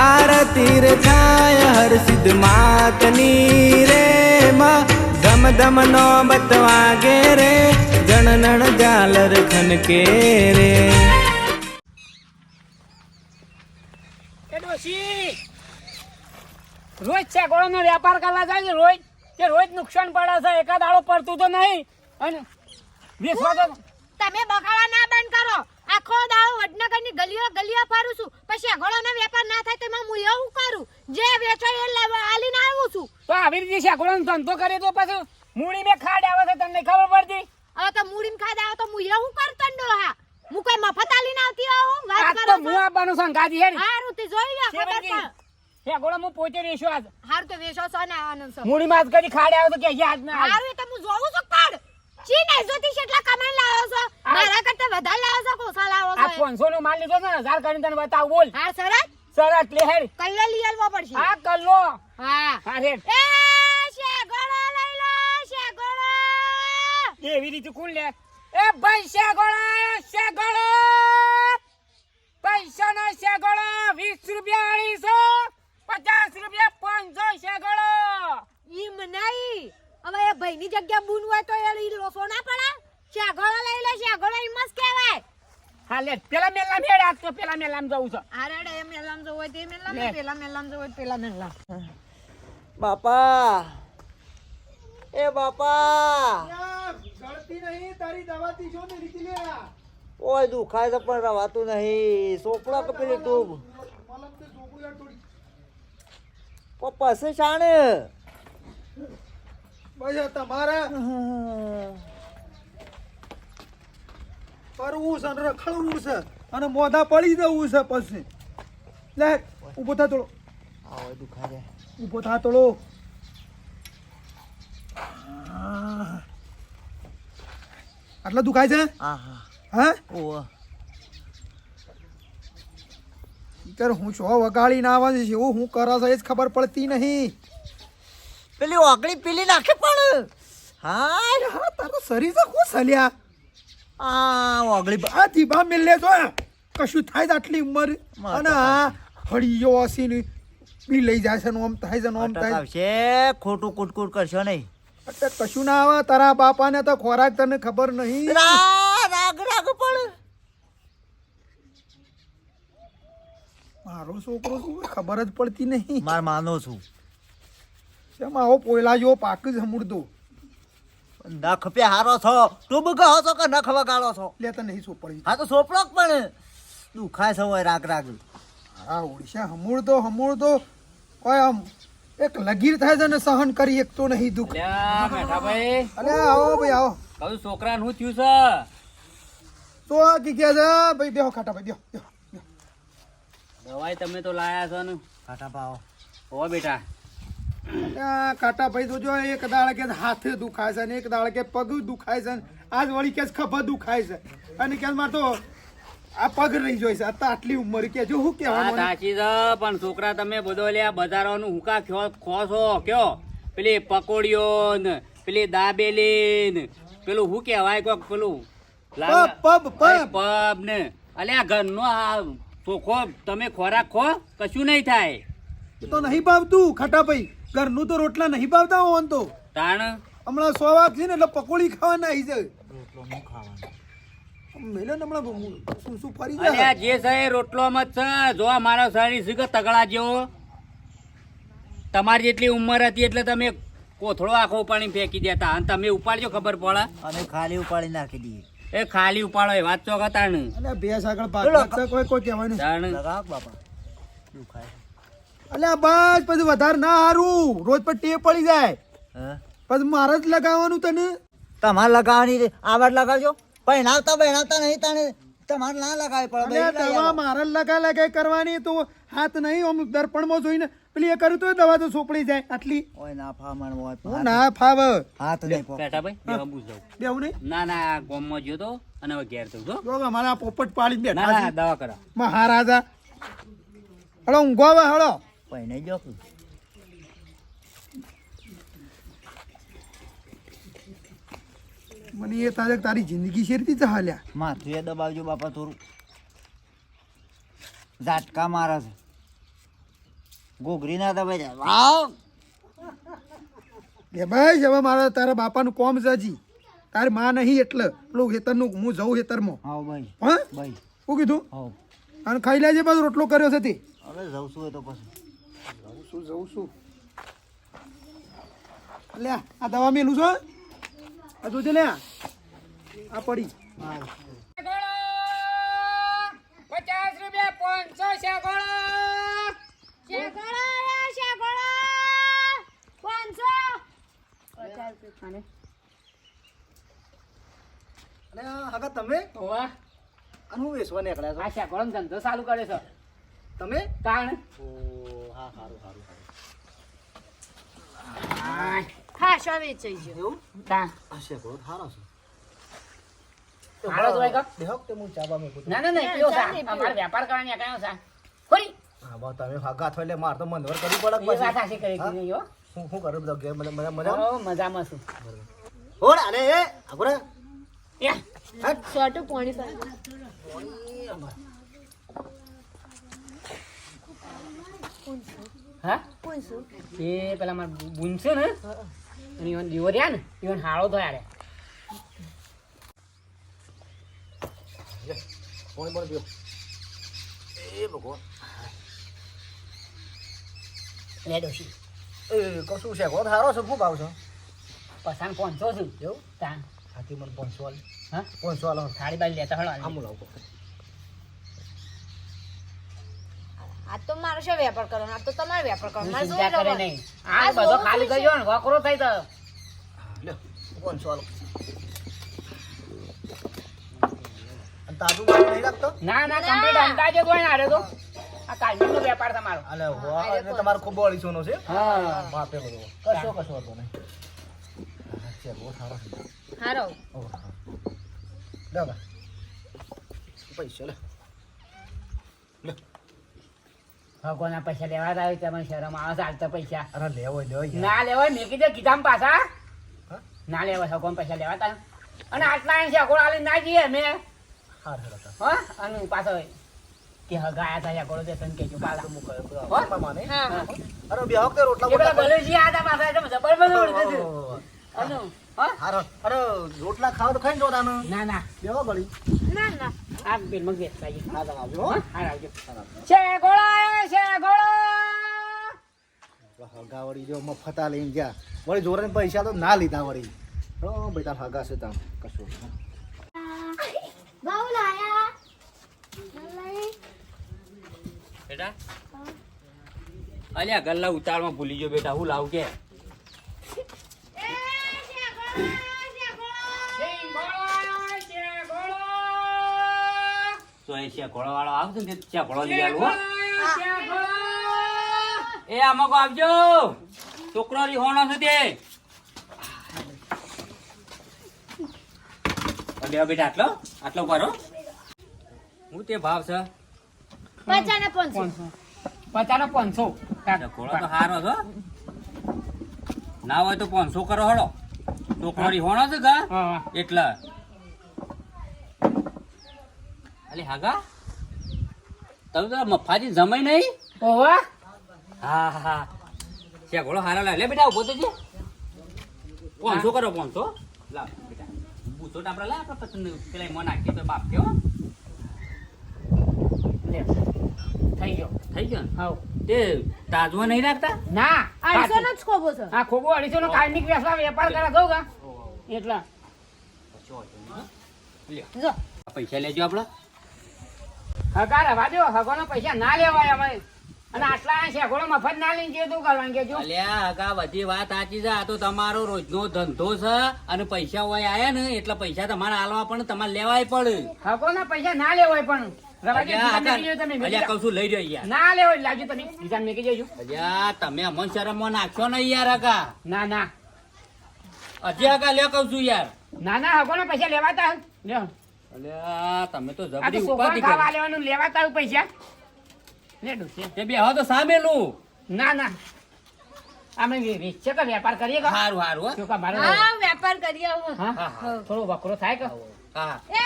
આરતી રે થાય હર સિદ્ધ માતની રે માં. ધમ ધમ નો બતવાગે રે જણનણ જાલર ખનકે રે. રોજ રોજ છેકોડોનો વેપાર કરવા જાય છે રોજ. કે રોજ નુકસાન પડે છે એકાદ દાડો પડતું તો નહીં. અને વેચવા તો તમે બગાડા ના બંધ કરો. આખો દાડો વડનગરની ગલીઓ ગલીઓ ફરું છું. પછી અઘોડોનો વેપાર ના થાય તો એમાં હું એવું કરું. જે વેચો એ આલીને આવું છું. તો આવી રીતે છેકોડોનો ધંધો કરે તો પછી મૂડી મેં ખાડ આવે છે તમને ખબર પડતી? હવે તો મૂડીને ખાડ આવે તો હું એવું કરતો ને ડોહા હું કોઈ મફત આલીને આવતી હોઉં? વાત કરો તો હું આપવાનું સંગાજી હે હારું તે જોઈ લે ખબર. પણ છેકોડો હું પોતે રેશો આજ. હાર તો વેશો છો ને આવવાનું છે. મૂડી માં કરી ખાડ આવે તો કે આજ ના. હારું તો હું જોઉં છું પણ ચી જોતી છે એટલા કમાઈને લાવો છો? આ- મારા કરતા વધારે લાવો છો કોસા લાવો આ છો પાંચસો નો માલ લીધો ને હજાર કરીને તને બતાવ બોલ. હા સરસ? સરસ લે હેડ. કલ્લે લઈ આલવો પડશે. આ કલ્લો. હા. હા હેડ. એ શેગોળો લઈ લો શેગોળો. એવી રીતે કોણ લે? એ ભાઈ શેગોળો શેગોળો. પૈસા ના શેગોળો વીસ રૂપિયા અઢીસો પચાસ રૂપિયા પાંચસો શેગોળો. ઈમ નહીં. હવે એ ભાઈની જગ્યા બૂન હોય તો એ લોસો ના પડે. શેગોળો લઈ લે શેગોળો ઈમ જ કહેવાય. હા લે પેલા મેલા મેળ આજ તો પેલા મેલામ જવું છે. આરડે એ મેલામ જવું હોય તે મેલામ ને પેલા મેલામ જવું હોય પેલા મેલામ. બાપા! એ બાપા! ગળતી નહીં તારી દવાથી જો ને લીધી લે ઓય દુખાય છે પણ રવાતું નહીં. સોપડા કે પેલી તે. પપ્પા છે શાણે? બસ તમારે? ફરવું છે અને રખડવું છે અને મોઢા પડી જવું છે પછી. લે ઊભો થા થોડો. આવો દુખાય રે ઊભો થા થોડો. આટલા દુખાય છે? હા હા. હા? ઓહ. ત્યારે હું છો વગાડીને આવે છે? એવું હું કરે છે? એ જ ખબર પડતી નહીં. પેલી ઓગળી પીલી નાખે પણ. હા હા તારો શરીર તો ખુશ સલ્યા આ ઓગળી આ ધીબા મિલે તો કશું થાય આટલી ઉંમર. અને આ હળીયો હસીને પી લઈ જાય છે ને ઓમ થાય છે ને ઓમ થાય. આવશે. ખોટું કુટકુટ કરશો નહીં. એટલે કશું ના આવે. તારા બાપાને તો ખોરાક તને ખબર નહીં. રાગ રાગ પણ. મારો છોકરો શું ખબર જ પડતી નહીં. માર માનો છું. કેમ આવો પોયલા જેવો પાક જ હમુડતો નખ પે હારો છો. ટૂબ કહો છો કે નખ વગાડો છો? લે તો નહીં સોપડી. હા તો સોપડો જ પણ. દુખાય છે હોય રાગ રાગ. હા ઓડિશા હમુડતો હમુડતો કોઈ આમ એક લગીર થાય છે ને સહન કરી એક તો નહીં દુઃખ. લ્યા ભાઈ અરે આવો ભાઈ આવો. કહું છોકરા નું થયું છે? તો આ કી કે છે? ભાઈ બેહો ખાટા ભાઈ બેહો દવાઈ તમે તો લાયા છો ને. ખાટા પાવો હો બેટા. કાટા ભાઈ તો જો એક દાડે કે હાથે દુખાય છે ને એક દાડે કે પગ દુખાય છે ને આજ વળી કે ખભા દુખાય છે. અને કે મારતો આ પગ રહી જોઈ છે અત્યારે આટલી ઉંમર. કે જો હું કેવા સાચી છે પણ છોકરા તમે બધો લ્યા બજારોનું હુકા ખો છો કયો? પેલી પકોડીઓ ને પેલી દાબેલી ને પેલું હું કહેવાય કોક પેલું? Pub, pub, pub. ને. અલ્યા ઘરનો આ ચોખ્ખો તમે ખોરાક ખો કશું નહીં થાય. તો નહીં ભાવતું ખાટા ભાઈ. ઘરનું તો રોટલા નહીં ભાવતા હોન તો. તાણ? હમણાં સો વાગ છે ને એટલે પકોડી ખાવાના આવી જાય. રોટલો હું ખાવાનો? મેલે ને હમણાં શું શું ફરી અલ્યા જાય? જે છે રોટલો મત છે. જો આ મારો શરીર તગડા જેવો. તમારી જેટલી ઉંમર હતી એટલે તમે કોથળો આખો પાણી ફેંકી દેતા. અને તમે ઉપાડજો ખબર પડે. અને ખાલી ઉપાડી નાખી દઈએ. એ ખાલી ઉપાડો એ વાત ચોક હતા ને. ભેંસ આગળ બોલો. ભાગ છે કોઈ કોઈ કહેવાય નહીં. બાપા. દુખાય અલ્યા બસ પછી વધારે ના હારું. રોજ પર ટેપ પડી જાય. હા? પછી મારે જ લગાવવાનું તને. તમારે લગાવવાની. આવડ લગાવજો. પહેણાવતા પહેણાવતા નહીં તને તમારે ના લગાવી પડે. દવા મારે લગા લગાઈ કરવાની. તો હાથ નહીં આમ દર્પણમાં જોઈને પેલી એ કર્યું તો દવા તો સોપડી જાય આટલી. ઓય ના ફામણ હોય હું ના ફાવ. હાથ નહીં પકડ. ભાઈ બેવા બુજ જાવ બેવું નહીં? ના ના ગોમમાં ગયો તો અને હવે ઘેર થયું છો જો મારા પોપટ પાડી બેઠા ના દવા કરા મહારાજા. હળો ઊંઘો હવે હળો. પહેણે જો મને એ તારે તારી જિંદગી શેરથી હાલ્યા માથું એ દબાવજો બાપા થોડું. ઝાટકા મારા છે. ગોગરી ના દબાઈ જાય. વાવ! એ ભાઈ હવે મારા તારા બાપાનું કોમ છે હજી. તારી માં નહીં એટલે. પેલું ખેતરનું હું જઉં ખેતરમાં. હા ભાઈ હા? ભાઈ શું કીધું? હા અને ખાઈ લેજે બધું રોટલો કર્યો છે તે. હવે જઉં છું તો પછી. જવું જઉં છું? લે આ દવા મેલું છો આ જોજે લે આ પડી. પચાસ રૂપિયા પાંચસો શેગોળો. શેગોળો રે, શેગોળો. અને આગળ તમે? ઓવા અને હું વેચવા નીકળ્યા છો. આ શેગોળો ધંધો ચાલુ કરે છે. તમે? હા સારું સારું સારું ખાસો વેચાઈ ગયો એવું? તાં. આ શેકડો છે. હાલો તો એક દેખો કે? હું ચાબા મૂકું ના ના ના પીઓ સા. અમારે વેપાર કરવાની કયો સા? ખોરી હા બા તમે હાગા એટલે મારે તો મંદવર કરી પડે પછી? વાત આશી કરી હા? દીધી હો. હું શું કરું બધો ગેમ મને મને મજા ઓ, મજામાં છું. ઓર અરે એ આગળ હટ. સોટું પાણી પર હા? એ પેલા માર બુનશે ને? અને ઈવન દીવો રહ્યા ને ઈવન હાળો થયા રે કોણ પીઓ. એ ભગવાન. લે ડોશી. એ કશું શેકડો સારો છે શું ભાવ છે? પસાન પાંચસો છું એવું? તાન. હાથી મને પાંચસો હા? પાંચસો થાળી બાળી લેતા હળો આમ લાવો. આ તો મારો છે વેપાર કરવાનો આ તો તમારે વેપાર કરવાનો. મારે ચિંતા કરે લેવાનું? નહીં. આ બધો ખાલી કરજો ને વકરો થઈ તો. લ્યો કોણ તાજું નહીં લાગતો ના ના કમ્પ્લીટ અંદાજે કોઈ ના તો. આ કાલનો વેપાર તમારો. વાહ, તમારો ખૂબ બોળી છે. હા. માપે બધો. કશો કશો હતો નહીં. છે બહુ સારો હારો. ઓહ, હા. લ્યો પૈસા લે ભગવાનના પૈસા લેવા આવે તમે શરમ આવે ચાલતા પૈસા. અરે લેવો લેવો ના લેવો મેં કીધું કીધામ પાછા. ના ના લેવાય ભગવાન પૈસા લેવા તા અને આટલા અહીં છે ગોળ આલી ના જઈએ મેં. હા અને પાછો કે હગાયા હતા ગોળો દે તને કેજો તો હો? આપવા માને. અરે બે કે રોટલા પેલા બોટલા બલુજી આતા પાછા એટલે જબર. ઓહ. હા? અરે રોટલા ખાવ તો ખાઈ જો તાનો ના ના. બેવો ગળી. ના ના. આ પેલ મગ બેસ આવી હા તમે આવજો હા. આવજો. છે ગોળો આવ્યો છે ગોળો. હગાવડી જો મફતા લઈને ગયા. વળી જોરે પૈસા તો ના લીધા વળી. હો ભાઈ તાર હગા છે તાર. કશું લાયા બેટા? અલ્યા ગલ્લા ઉતાળમાં ભૂલી ગયો બેટા. હું લાવું કે એ શેગોળો, શેગોળો. તો એ શેકોળો વાળો આવજો ને શેકોળો લઈ આલું એ આમાં આવજો છોકરો રીહોણો છે તે. અલ્યા બેટા આટલો આટલો કરો હું તે ભાવ છે? પચાને પાંચસો. પચાનો પાંચસો. ઘોડો તો હારો છો ના હોય તો પાંચસો કરો હળો. છોકરો રીહોણો છે ગા એટલે અલે હાગા? તમે તો મફાજી જમાઈ નહીં ઓવા હા હા હા. ગોળો હારા લે લે બેટા ઊભો તો છે પાંચસો કરો પાંચસો લાવ બેટા. બૂચો તો આપણે લે આપણે પસંદ. પેલા એમાં નાખીએ તો બાપ કેવો થઈ ગયો. થઈ ગયો ને? હા તે તાજમાં નહીં રાખતા? ના. અઢીસો નો જ ખોબો છે. હા ખોબો અઢીસો નો કાઢની વેસવા વેપાર કરા દઉં કા? એટલા. જો. પૈસા લેજો આપડે. હકાર હવા દો હગોનો પૈસા ના લેવાય અમે. અને આટલા શેગોળો મફત ના લઈને જે તું કરવાનું કેજો અલ્યા હગા બધી વાત સાચી છે. આ તો તમારો રોજનો ધંધો છે અને પૈસા હોય આયા ને એટલે પૈસા તમારે આલવા પણ તમારે લેવાય પડે. પૈસા ના લેવાય પણ. અલ્યા લઈ રહ્યો ના લેવાય લાવજો તમે અમન શરમમાં નાખશો ને યાર હગા. ના ના. હજી હગા લે છું યાર. ના ના હગોના પૈસા લેવાતા અલ્યા તમે તો જબરી ઉપાધિ ખાવા લેવાનું લેવાતા હોય પૈસા. લેડું છે તે બે તો સામેલું ના ના. અમે વેચે કે વેપાર કરીએ કે? સારું સારું હો. મારે હા વેપાર કરીએ હા? હા થોડો વકરો થાય કે? હા. એ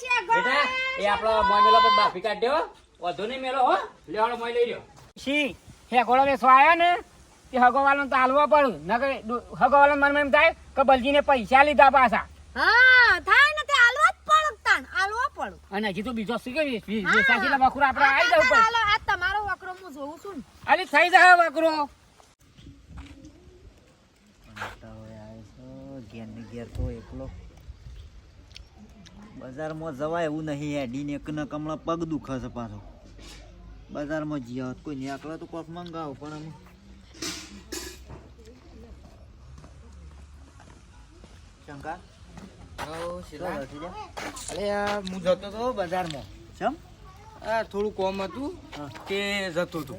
શેગોળો એ આપણો મોય પર બાફી કાઢ્યો વધુ નહીં મેલો હો. લેવાનો મોય લઈ શી? આવ્યો ને? તે હગોવાળો તો હાલવો પડું નકર હગોવાળો મનમાં એમ થાય કે બલજીને પૈસા લીધા પાછા. હા થાય ને તે આલવા જ પડે તાણ આલવા પડે. અને હજી તો બીજો શું કે વેસાશી વખરું આપણે આવી જવું પડે આ તમારો વકરો હું જોઉં છું અરે થઈ જાય વકરો ઘેર ઘેર તો એકલો બજારમાં જવાય એવું નહીં એડીને એક ને કમળા પગ દુખે છે પાછો. બજારમાં જ્યાં હોત કોઈ નીકળે તો કોક મંગાવો પણ શંકા. અરે હું જતો હતો બજારમાં ચમ આ થોડું કોમ હતું કે જતો હતો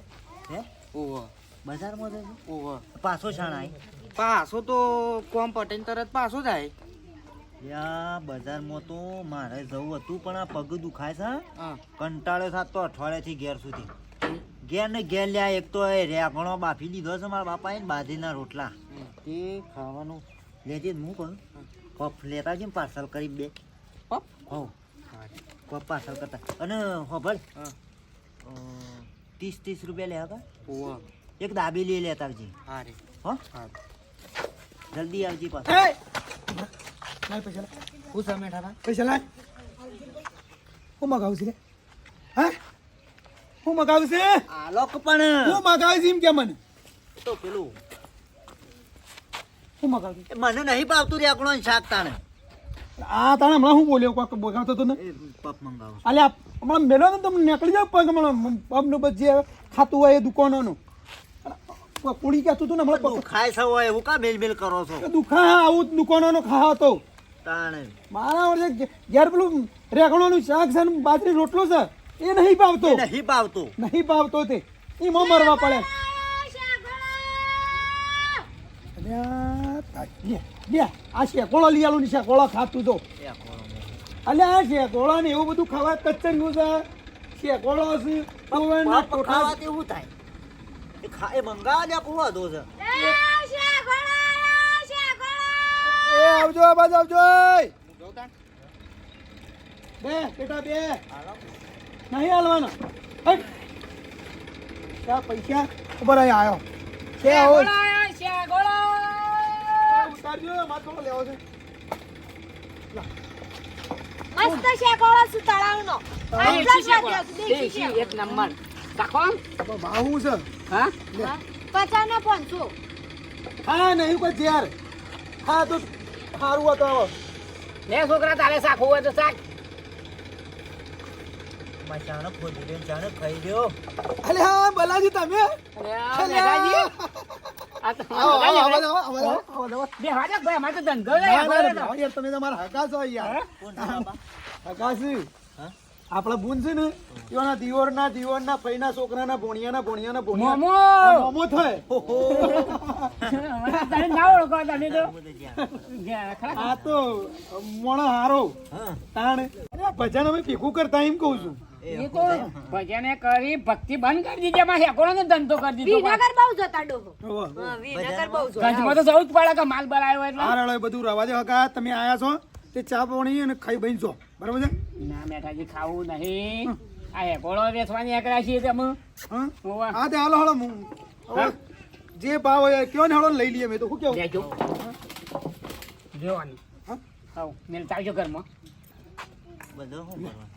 હે ઓહો બજારમાં ઓહો પાછો છાણાય પાછો તો કોમ પટેલ તરત પાછો જાય યા બજારમાં તો મારે જવું હતું પણ આ પગ દુખાય છે કંટાળ્યો થાત તો અઠવાડિયાથી ઘેર સુધી ઘેર ને ઘેર લ્યા એક તો એ રેગણો બાફી દીધો છે મારા બાપાએ બાજરીના રોટલા તે ખાવાનું લેજે હું કહું પફ લેતા છે પાર્સલ કરી બે. પફ? હો. કોફ પાર્સલ કરતા. અને હોભળ ત્રીસ ત્રીસ રૂપિયા લે હતા. ઓહો એક દાબેલી લેતા આવજે. હા રે. હો. જલ્દી આવજી પાછો! લાય પૈસા લાય. હું સામે ઠારા પૈસા લાય. હું મગાવું છું લે. હા? હું મગાવું છે આ લોક પણ. હું મગાવું છું એમ કે મને. તો પેલું મને નહીં પાવતું રેગણો ને શાક તાણે. આ તાણે હમણાં હું બોલ્યો? કોક બોગાવતો હતો ને અલે હમણાં મેલો ને તમે નીકળી જાવ પગ હમણાં બધ જે ખાતું હોય એ દુકાનોનું. પૂડી કહેતું હતું ને હમણાં ખાય છે હોય એવું કા મેલ મેલ કરો છો? દુખા આવું દુકાનોનો ખાવા તાણે. મારા વર્ષે ઘેર પેલું રેગણોનું શાક છે ને બાજરી રોટલો છે એ નહીં ભાવતો. નહીં પાવતો નહીં પાવતો તે. એમાં મરવા પડે. અલ્યા, તા- લે, લે, આ શેકોળો લઈ આલું ને શેકોળો ખાતું તો. એ આ શેકોળો ને એવું બધું ખાવા કચ્ચંગું છે. શેકોળો છે પવન ને પફ ટોઠા ખાવાથી એવું થાય. એ ખા એ મંગાવા દે કોવા દો છે. એ આવજો આવજો બે બેટા બે. નહીં હાલવાના. ત્યાં પૈસા? ઉપર આવ્યો છે આવો મારે થોડો લેવો છે. મસ્ત શેકોળો છે તળાવનો? આટલા જ. વાગ્યા દેશી એક નંબર. રાખો બાહુ છે? હા? પચાસના પાંચસો. હા નહીં કોઈ ઝેર હા તો સારું હતો આવો. લે છોકરા તારે શાક હોય તો શાક. મચાનો ખોદી દે જાણે ખાઈ લ્યો અલે હા બલાજી તમે. અલે મેઘાજી. આ તો આવો આવો આવો મેઘાજી. આવો આવો આવો. આવો બે હાજર ભાઈ અમારે તો ધંધો લે, ના, ભોણિયા ના, છો છે છે બુન છે ને ભોણિયા. મોમો! થાય. ના ઓળખો તમે તો? આ તો મોણા હારો. તાણ. ભજન અમે ભેગું કરતા એમ કહું છું. એ તો ભજને કરી ભક્તિ બંધ કરી દીધી એમાં હેકોળોનો ધંધો કરી દીધો. વિનગર બહુ જતા ડોહો. વિનગર બહુ જતા. ગંજમાં તો જવું જ પડે કે માલ બરાયો એટલે. આ રળો બધું રવા દે. હકા તમે આયા છો તે ચા પાણી અને ખાઈ બની છો. બરાબર છે? ના મેઠાજી ખાવું નહીં. આ હેકોળો વેચવાની એકરા છીએ તમે હા? તે હાલો હાલો હું જે ભાવ હોય કયો ને હાલો લઈ લઈએ મેં તો. શું કેવું? લેજો. જોવાની. હા? હાવ મેલ ચાલજો ઘરમાં. બધો શું કરવાનું?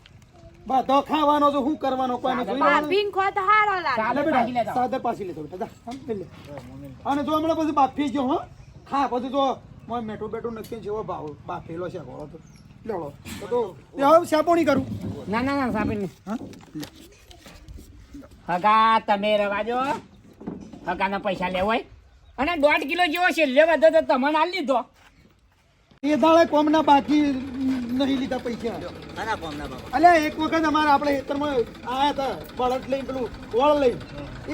બધો ખાવાનો તો શું કરવાનો કોઈ ને જોઈ. ભાભીન ખોત હારો લાગે. ચાલો પાછી બેટા સાદર પાછી લેતો બેટા. જા, આમ લે. અને જો હમણાં પછી બાફી જો હો. ખા પછી જો મોય મેઠું બેઠું નક્કી જેવો ભાવ બાફેલો છે ગોળો તો. લેવડો તો તો તે હવે શાપોણી કરું. ના ના ના સાબિન. હા? હગા તમે રવાજો હગાના પૈસા લેવાય અને દોઢ કિલો જેવો છે લેવા દો તો તમને આલી લીધો. એ દાડે કોમના બાકી નહીં લીધા પૈસા. અલ્યા એક વખત અમારે આપણે ખેતરમાં આયા હતા બળદ લઈ પેલું વળ લઈ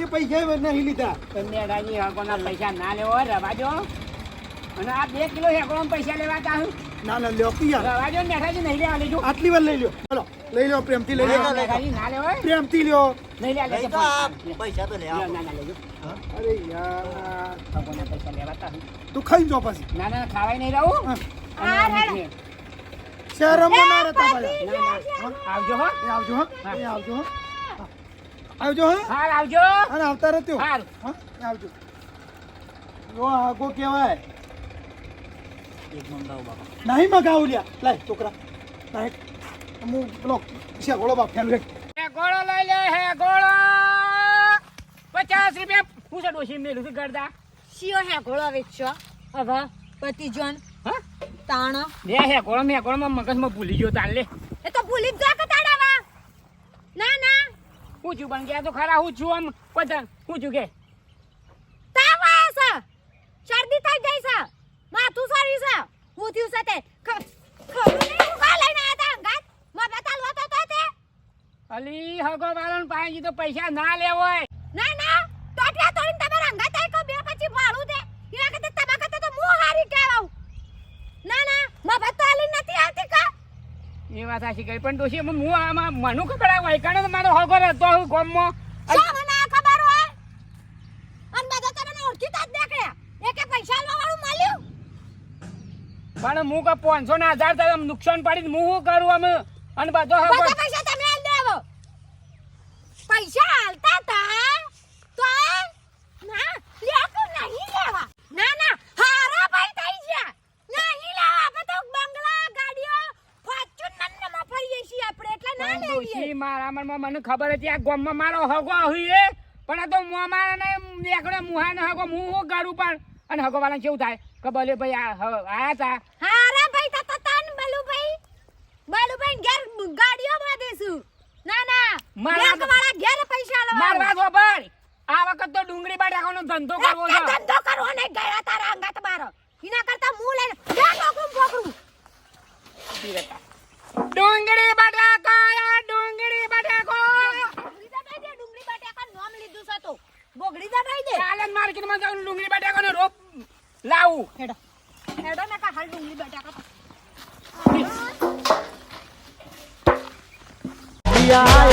એ પૈસા નહીં લીધા. તમને અઢાજી હકોના પૈસા ના લેવો રવાજો અને આ બે કિલો હેકોના પૈસા લેવા તા ના ના લ્યો પિયા રવાજો ને મેઠાજી નહીં લેવા લેજો. આટલી વાર લઈ લ્યો. ચલો લઈ લ્યો પ્રેમથી લઈ લ્યો. ના લેવો પ્રેમથી લ્યો. નહીં લે લેજો પૈસા. તો લે લ્યો, આપો. ના ના લેજો. અરે યાર. પૈસા લેવા તા તું ખાઈ જો પછી. ના ના ખાવાય નહીં રહું. હા. શહેરમાં ના રહેતા પાછા. આવજો હો. એ આવજો હો. એ આવજો હો. આવજો હા. હાલ આવજો. અને આવતા રહેજો. હાલ. હા આવજો. જો આગો કહેવાય. એક મંગાવો બાપા. નહીં મગાવું લ્યા. લાય છોકરા. લાય. હું પેલો શેગોળો બાપ ફેલ હે ગોળો લઈ લે હે ગોળો. પચાસ રૂપિયા. હું છે ડોશી મેલું છું ગરદા શિયો હે ઘોડો વેચશો હવે પતિ જોન હા? તાણ. બે હે ગોળો મેં ગોળો મગજમાં ભૂલી ગયો લે. એ તો ભૂલી જ જા કે ના ના. હું છું પણ ગયા તો ખરા હું છું આમ. પચાસ હું છું કે? તાવ આવે છે. શરદી થઈ ગઈ છે. માથું સારી છે. હું થયું છે તે. ખબર નહીં હું કા લઈને આયા તા? અંગાતમાં બતાલ હોતો તો તે. અલી હગો વાળાને પાછી તો પૈસા ના લેવાય ના ના. ટોટિયા તોડીને તમારા અંગાત કો બે પછી ભાડું દે. એના કરતા તમારા કરતા તો હું હારી કહેવાઉં. ના ના માં આલી નથી આવતી કા? એ વાત સાચી ગઈ પણ દોશી હું આમાં મનુ ખબર વૈકાણે તો મારો હગો રહેતો હું ગામમાં. શા મને આ ખબર હોય? અને બધા તમને ઓળખીતા જ નીકળ્યા એકે પૈસા વાળું મળ્યું? પણ હું કે પાંચસો ને હજાર નુકસાન પાડી હું શું કરું અમે અને બધો બધા પૈસા તમે આલ દેવો પૈસા આલતા તા તો ના લેકો નહીં લેવા ના ના હારા ભાઈ થઈ ગયા નહીં લેવા આપણે તો બંગલા ગાડીઓ ફોર્ચ્યુનર ને મફરીએ છીએ આપણે એટલે ના પણ લેવીએ ડોશી મારા મને ખબર હતી આ ગામમાં મારો હગો હોય પણ આ તો મોમાં ને એકડો મુહાને હગો હું ગાડું કરું પણ? અને હગો વાળા કેવું થાય? કે ભલે ભાઈ આ આયા તા. હારા ભાઈ તો તાન બલુ ભાઈ બલુ ભાઈ ઘેર ગાડીઓ માં દેશું. ના ના. મારા- વાળા ઘેર પૈસા લો લેવા વાત ભાઈ આ વખત તો ડુંગળી બાટાકોનો ધંધો કરવો છે. ધંધો કરવો નહીં ગયા તારા અંગાત મારો. એના કરતા હું લઈને બે નોકરું પકડું ડુંગળી બટાકા ડુંગળી બટાકો ડુંગળી બટાકા. નામ લીધું છે તો બોગડી દબાઈ દે ચાલે માર્કેટમાં જાઉં ડુંગળી બટાકાનો રોપ લાવું. હેડો હેડો ને કા હાલ ડુંગળી બટાકા અમારી